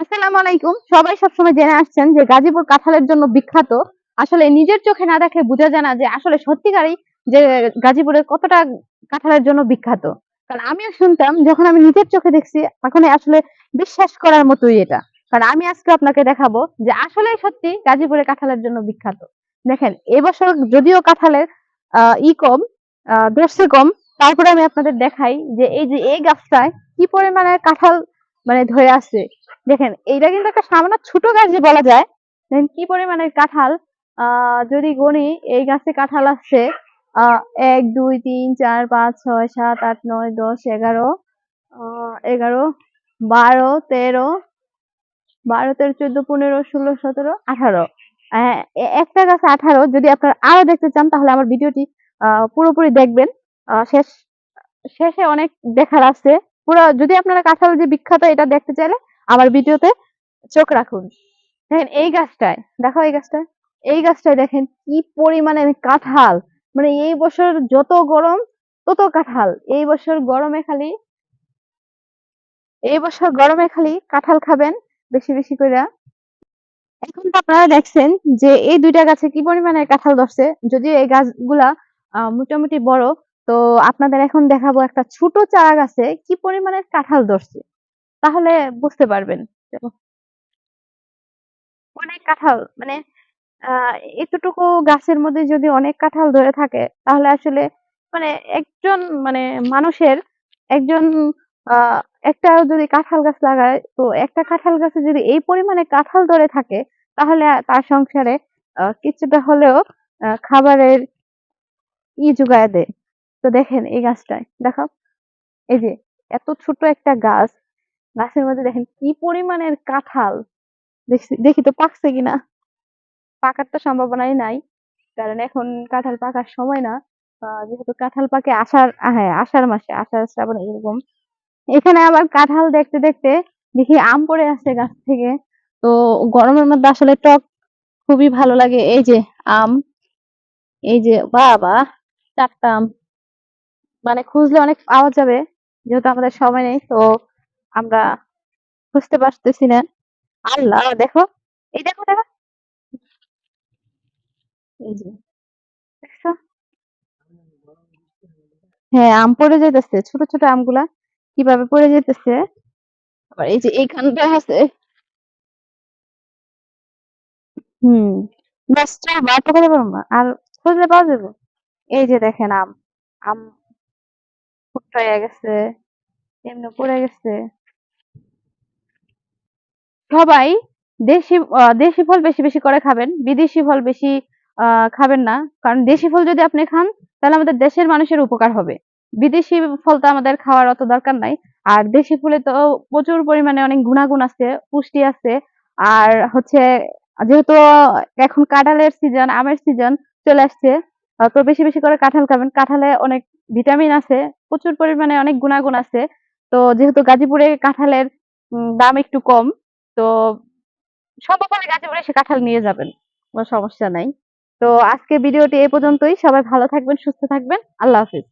আসসালামু আলাইকুম। সবাই সবসময় জেনে আসছেন যে গাজীপুর কাঁঠালের জন্য বিখ্যাত। আসলে নিজের চোখে না দেখে বোঝা যায় না যে আসলে সত্যিকারই যে গাজীপুরের কতটা কাঁঠালের জন্য বিখ্যাত। কারণ আমিও শুনতাম, যখন আমি নিজের চোখে দেখছি এখন আসলে বিশ্বাস করার মতোই এটা। কারণ আমি আজকে আপনাকে দেখাবো যে আসলে সত্যি গাজীপুরের কাঁঠালের জন্য বিখ্যাত। দেখেন, এবছর যদিও কাঁঠালের, আহ, ই কম, আহ দর্শে কম, তারপরে আমি আপনাদের দেখাই যে এই যে এই গাছটায় কি পরিমাণে কাঁঠাল মানে ধরে আছে। দেখেন এইটা কিন্তু একটা সামান্য ছোট গাছ যে বলা যায় দেখেন কি পরিমাণের কাঁঠাল। যদি গণি এই গাছে কাঁঠাল আসছে এক দুই তিন চার পাঁচ ছয় সাত আট নয় দশ এগারো এগারো বারো তেরো বারো তেরো চোদ্দ পনেরো ষোলো সতেরো আঠারো। আহ, একটা গাছে আঠারো যদি আপনারা আরও দেখতে চান তাহলে আমার ভিডিওটি পুরোপুরি দেখবেন। শেষ শেষে অনেক দেখার আছে। পুরো যদি আপনারা কাঁঠাল যে বিখ্যাত এটা দেখতে চাইলে আমার ভিডিওতে চোখ রাখুন। দেখেন এই গাছটায়, দেখো এই গাছটায় এই গাছটায় দেখেন কি পরিমাণে কাঁঠাল। মানে এই বছর যত গরম, তত কাঁঠাল। এই বছর গরমে খালি, এই বছর গরমে খালি কাঁঠাল খাবেন বেশি বেশি করে। এখন তো আপনারা দেখছেন যে এই দুইটা গাছে কি পরিমাণে কাঁঠাল ধরছে। যদিও এই গাছগুলা মোটামুটি বড়, তো আপনাদের এখন দেখাবো একটা ছোট চারা গাছে কি পরিমাণে কাঁঠাল ধরছে। তাহলে বুঝতে পারবেন। অনেক কাঁঠাল মানে আহ এতটুকু গাছের মধ্যে যদি অনেক কাঁঠাল ধরে থাকে, তাহলে আসলে মানে একজন মানে মানুষের একজন আহ একটা যদি কাঁঠাল গাছ লাগায়, তো একটা কাঁঠাল গাছে যদি এই পরিমাণে কাঁঠাল ধরে থাকে, তাহলে তার সংসারে কিছুটা হলেও খাবারের ই যোগায় দেয়। তো দেখেন এই গাছটায়, দেখো, এই যে, এত ছোট একটা গাছ গাছের মধ্যে দেখেন কি পরিমাণের কাঁঠাল। দেখি তো পাকছে কিনা। পাকার তো সম্ভাবনাই নাই, কারণ এখন কাঁঠাল পাকার সময় না। যেহেতু কাঁঠাল পাকে আষাঢ় হ্যাঁ আষাঢ় মাসে, আষাঢ় শ্রাবণ এরকম। এখানে আবার কাঁঠাল দেখতে দেখতে দেখি আম পড়ে আসছে গাছ থেকে। তো গরমের মধ্যে আসলে টক খুবই ভালো লাগে। এই যে আম, এই যে বাবা চারটা আম। মানে খুঁজলে অনেক পাওয়া যাবে, যেহেতু আমাদের সময় নেই, তো আমরা খুঁজতে পারতেছি না। আল্লাহ, দেখো, এই দেখো দেখো। হ্যাঁ আম পড়ে যাইতেছে, ছোট ছোট আমগুলা কীভাবে পড়ে যাইতেছে? আবার এই যে, এইখানটা আছে। হুম চল বার আর খুঁজলে পাওয়া যাবে। এই যে দেখেন আম আম ফুটয়ে গেছে, এমনি পড়ে গেছে। সবাই দেশি দেশি ফল বেশি বেশি করে খাবেন। বিদেশি ফল বেশি খাবেন না। কারণ দেশি ফল যদি আপনি খান, তাহলে আমাদের দেশের মানুষের উপকার হবে। বিদেশি ফল তো আমাদের খাওয়ার অত দরকার নাই। আর দেশি ফলে তো প্রচুর পরিমাণে অনেক গুণাগুণ আছে, পুষ্টি আছে। আর হচ্ছে, যেহেতু এখন কাঁঠালের সিজন আমের সিজন চলে আসছে তো বেশি বেশি করে কাঁঠাল খাবেন। কাঁঠালে অনেক ভিটামিন আছে, প্রচুর পরিমাণে অনেক গুণাগুণ আছে। তো যেহেতু গাজীপুরে কাঁঠালের দাম একটু কম তো সম্ভব হলে পড়ে সে কাঁঠাল নিয়ে যাবেন, কোনো সমস্যা নাই। তো আজকে ভিডিওটি এই পর্যন্তই, সবাই ভালো থাকবেন, সুস্থ থাকবেন, আল্লাহ হাফিজ।